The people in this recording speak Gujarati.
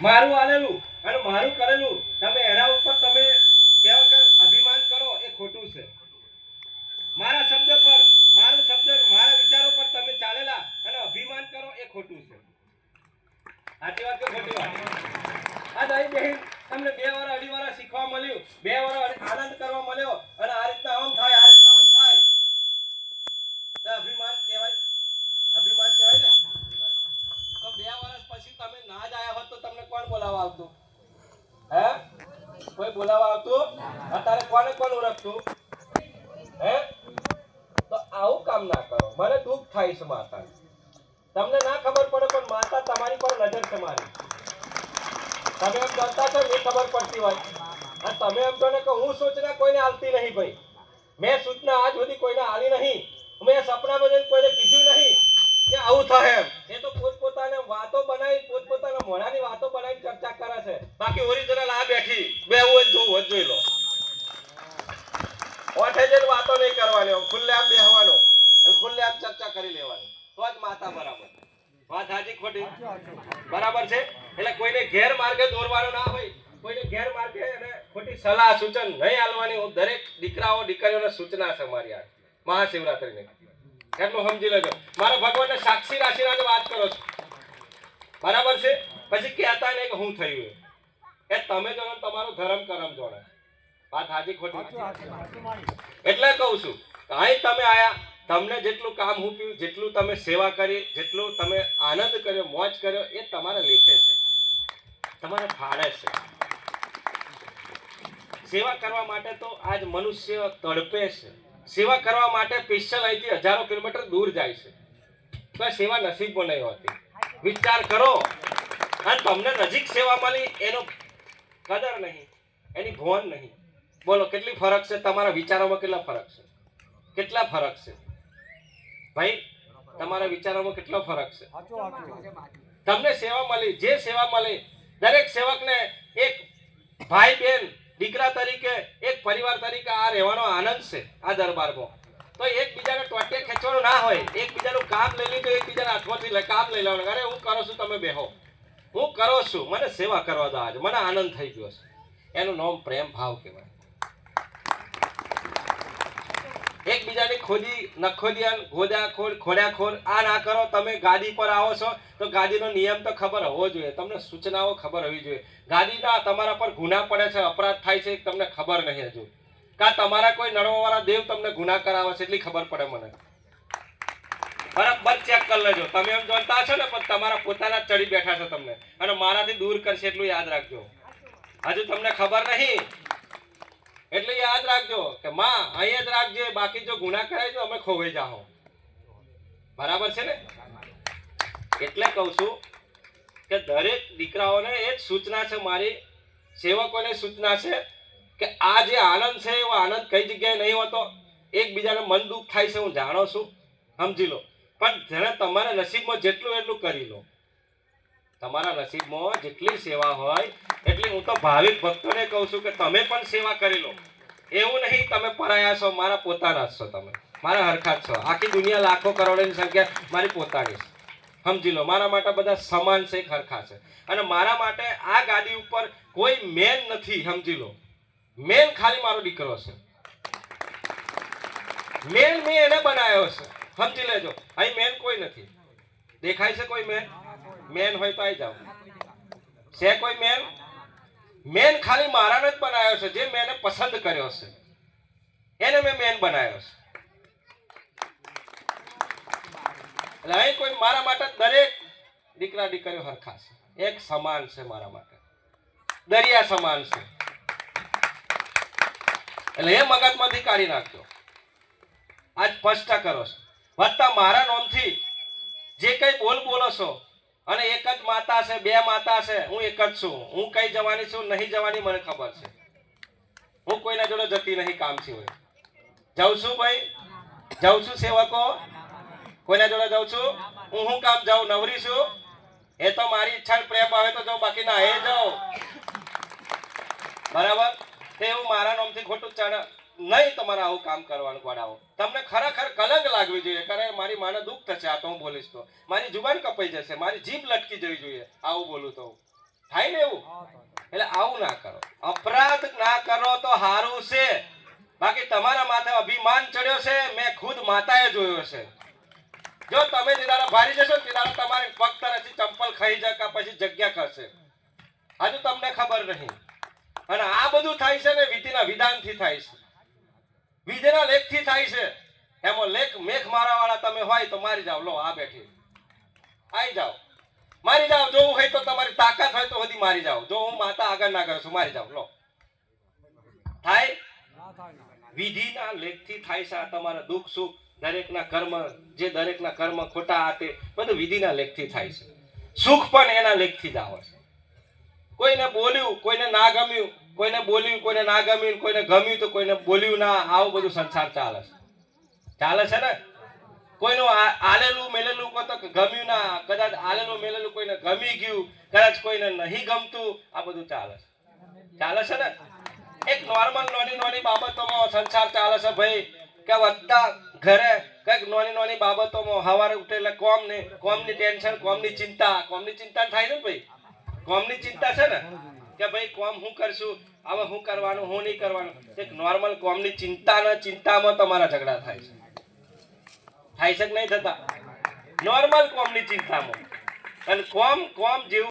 મારું આલેલું અને મારું કરેલું, તમે એના ઉપર તમે કહેવો કે અભિમાન કરો, એ ખોટું છે. મારા શબ્દ પર, મારું શબ્દ, મારા વિચારો પર તમે ચાલેલા અને અભિમાન કરો, એ ખોટું છે. સાચી વાત કે ખોટી વાત? આ દહીં બહેન તમને બે વાર અઢી વાર શીખવા મળ્યું. બે વાર આનંદ કરવા મળ્યો અને આ રીતના આમ થાય આ રીતના આમ થાય તો અભિમાન કહેવાય અભિમાન કહેવાય ને તો બે વર્ષ પછી તમે ના જ આયા તમને ના છે માતા ખબર પડે પણ માતા તમારી પર નજર છે મારી. તમે એમ કરતા છો એ ખબર પડતી હોય. તમે એમ કહો ને કે હું સૂચના કોઈને આલતી નહીં ભાઈ. મેં સૂચના આજ સુધી કોઈને આલી નહીં. મેં સપનામાં જઈને કોઈને કીધું નહીં કે આવું થાય એમ. એ તો પોતપોતાને વાતો બનાવી પોતપોતાના મોઢાની વાતો બનાવી ચર્ચા કરે છે. બાકી ઓરિજિનલ આ બેઠી. બે હોય જોવું જોઈ લો. ઓઠે જઈને વાતો નહીં કરવાની ખુલ્લે આમ બેહવાનો અને ખુલ્લે આમ ચર્ચા કરી લેવાની. તો જ માતા બરાબર. વાત હાજી ખોટી? બરાબર છે? એટલે કોઈને ઘેર માર્ગે દોરવાનો ના હોય કોઈને ઘેર માર્ગે અને ખોટી સલાહ સૂચન નહીં આલવાની હું દરેક દીકરાઓ દીકરીઓને સૂચના છે મારી આ. મહાશિવરાત્રિની. એટલું સમજી લેજો. મારા ભગવાનને સાક્ષી રાખીને વાત કરો છો. બરાબર છે? પછી કહેતા નહીં કે હું થયું એ. તમે જાણો તમારો ધર્મ કરમ જોડે. વાત હાજી ખોટી? એટલે કહું છું અહીં તમે આયા તમને જેટલું કામ હું પીવું જેટલું તમે સેવા કરી જેટલું તમે આનંદ કર્યો મોજ કર્યો એ તમારે લેખે છે. તમારે ફાળે છે. સેવા કરવા માટે તો આજ મનુષ્ય તડપે છે. સેવા કરવા માટે સ્પેશિયલ અહીંથી હજારો કિલોમીટર દૂર જાય છે. તો સેવા સેવા નસીબમાં નહીં હોતી. વિચાર કરો. અને તમને નજીક સેવા મળી, એનો કદર નહીં, એની ભોન નહીં. બોલો, કેટલી ફરક છે? તમારા વિચારોમાં કેટલા ફરક છે? કેટલા ફરક છે? ભાઈ, તમારા વિચારોમાં કેટલો ફરક છે? તમને સેવા મળી, જે સેવા મળી, દરેક સેવકને એક ભાઈ બેન દીકરા તરીકે, એક પરિવાર તરીકે આ રહેવાનો આનંદ છે આ દરબારમાં. તો એકબીજાને ટોટે ખેંચવાનું ના હોય. એકબીજાનું કામ લઈ લીધું, એકબીજાના હાથમાંથી લઈ કામ લઈ લેવાનું. અરે, હું કરો છું, તમે બેહો. હું કરો છું, મને સેવા કરવા દો આજે. મને આનંદ થઈ ગયો છે. એનું નામ પ્રેમ ભાવ કહેવાય. એકબીજાની ખોદી નખોદિયાન ગોદાખોર ખોડાખોર આ ના કરો, તમે ગાદી પર આવો છો, તો ગાદીનો નિયમ તો ખબર હોવો જોઈએ. તમને સૂચનાઓ ખબર હોવી જોઈએ. ગાડીના તમારા પર ગુના પડે છે, અપરાધ થાય છે, તમને ખબર નહીં હજુ. કા તમારા કોઈ નડવાવાળા દેવ તમને ગુના કરાવે છે એટલી ખબર પડે મને. બરાબર ચેક કરી લેજો. તમે એમ જોતા છો ને, પણ તમારા પોતાના ચડી બેઠા છો તમને. અને મારાથી દૂર કરશે એટલું યાદ રાખજો. હજુ તમને ખબર નહીં. એટલે યાદ રાખજો કે માં, અહીંયા જ રાખજે બાકી જો ગુના કરાય તો અમે ખોવાઈ જાઓ બરાબર છે ને? એટલે કહું છું કે દરેક દીકરાઓને એ જ સૂચના છે મારી. સેવકોને સૂચના છે કે આ જે આનંદ છે, એવો આનંદ કઈ જગ્યાએ નહીં હોતો. એકબીજાને મન દુઃખ થાય છે, હું જાણો છું. સમજી લો. પણ જેને તમારા નસીબમાં જેટલું એટલું કરી લો. તમારા નસીબમાં જેટલી સેવા હોય, એટલી હું તો ભાવિક ભક્તોને કહું છું કે તમે પણ સેવા કરી લો. એવું નહીં તમે પરાયા છો, મારા પોતાના જ છો તમે. મારા હરખા છો. આખી દુનિયા લાખો કરોડોની સંખ્યા મારી પોતાની છે. સમજી લો, મારા માટે બધા સમાન છે, એક હરખા છે. અને મારા માટે આ ગાડી ઉપર કોઈ મેન નથી, સમજી લો. મેન ખાલી મારો દીકરો છે. મેન મેં એને બનાવ્યો છે. સમજી લેજો. અહીં મેન કોઈ નથી. દેખાય છે કોઈ મેન? મેન હોય તો આવી જાઓ. છે કોઈ મેન? મેન ખાલી મારાને જ બનાવ્યો છે. જે મેં પસંદ કર્યો છે. એને મેં મેન બનાવ્યો છે. એટલે અહીં કોઈ મારા માટે દરેક દીકરા દીકરીઓ હરખા છે. એક સમાન છે મારા માટે. દરિયા સમાન છે. એટલે એ મગજમાંથી કાઢી નાખજો. આજ સ્પષ્ટ કરો છો. વત્તા મારા નોંધથી જે કંઈ બોલ બોલો છો, અને એક જ માતા છે, બે માતા છે, હું એક જ છું. હું કઈ જવાની છું, નહીં જવાની મને ખબર છે. હું કોઈના જોડે જતી નહીં કામ હોય. જાઉં છું ભાઈ? જાઉં છું સેવકો? કોઈના જોડે જાઉં છું? હું હું કામ જાઉં? નવરી છું? એ તો મારી ઈચ્છા પ્રેમ આવે તો જાઉં બાકી ના એ જાઉં. બરાબર? તે એવું મારા નામથી ખોટું ચાડે નહીં તમારે આવું કામ કરવાનું પડાવો તમને ખરેખર કલંક લાગવી જોઈએ. કારણ મારી માને દુઃખ થશે આ તો હું બોલીશ તો. મારી જુબાન કપાઈ જશે મારી જીભ લટકી જવી જોઈએ. આવું બોલું તો. થાય ને એવું? એટલે આવું ના કરો. અપરાધ ના કરો તો સારું છે. બાકી તમારા માથે અભિમાન ચડ્યો છે મેં ખુદ માતાએ જોયો છે. જો તમે દિદારા ભારી જશો ને તમારી ફક્ત તમારે પગ તરફથી ચંપલ ખાઈ જાય પછી જગ્યા કરશે હજુ તમને ખબર નહીં. અને આ બધું થાય છે ને વિધિના વિધાનથી થાય છે. વિધિના લેખથી થાય છે. એમાં લેખ મેઘ મારાવાળા તમે હોય તો મારી જાઓ લો, આ બેઠી. આવી જાઓ મારી જાઓ જોવું હોય તો તમારી તાકાત હોય તો બધી મારી જાઓ જો હું માતા આગળ ના કરું છું, મારી જાઓ લો. થાય? વિધિના લેખથી થાય છે આ તમારા દુઃખ, સુખ, દરેકના કર્મ, જે દરેકના કર્મ ખોટા હાથે, બધું વિધિના લેખથી થાય છે. સુખ પણ એના લેખથી જ આવે છે. કોઈને બોલ્યું, કોઈને ના ગમ્યું, કોઈને બોલ્યું, કોઈને ના ગમ્યું કોઈને ગમ્યું તો કોઈને બોલ્યું ના, આવું બધું સંસાર ચાલે છે. ચાલે છે ને? કોઈનું આલેલું મેલેલું કોઈ તો ગમ્યું ના, કદાચ આલેલું મેલેલું કોઈને ગમી ગયું, કદાચ કોઈને નહીં ગમતું, આ બધું ચાલે છે. ચાલે છે ને? એક નોર્મલ નાની નાની બાબતોમાં સંસાર ચાલે છે ભાઈ, કે વધતા ઘરે કંઈક નાની નાની બાબતોમાં સવારે ઉઠેલા કોમ ને કોમની ટેન્શન, કોમની ચિંતા કોમની ચિંતા થાય ને ભાઈ? કોમની ચિંતા છે ને? કે ભાઈ કોમ હું કરશું? હવે હું કરવાનું, હું નહીં કરવાનું? એક નોર્મલ કોમની ચિંતા ને ચિંતામાં તમારા ઝઘડા થાય છે. થાય છે કે નહીં થતા? નોર્મલ કોમની ચિંતામાં. અને કોમ કોમ જેવું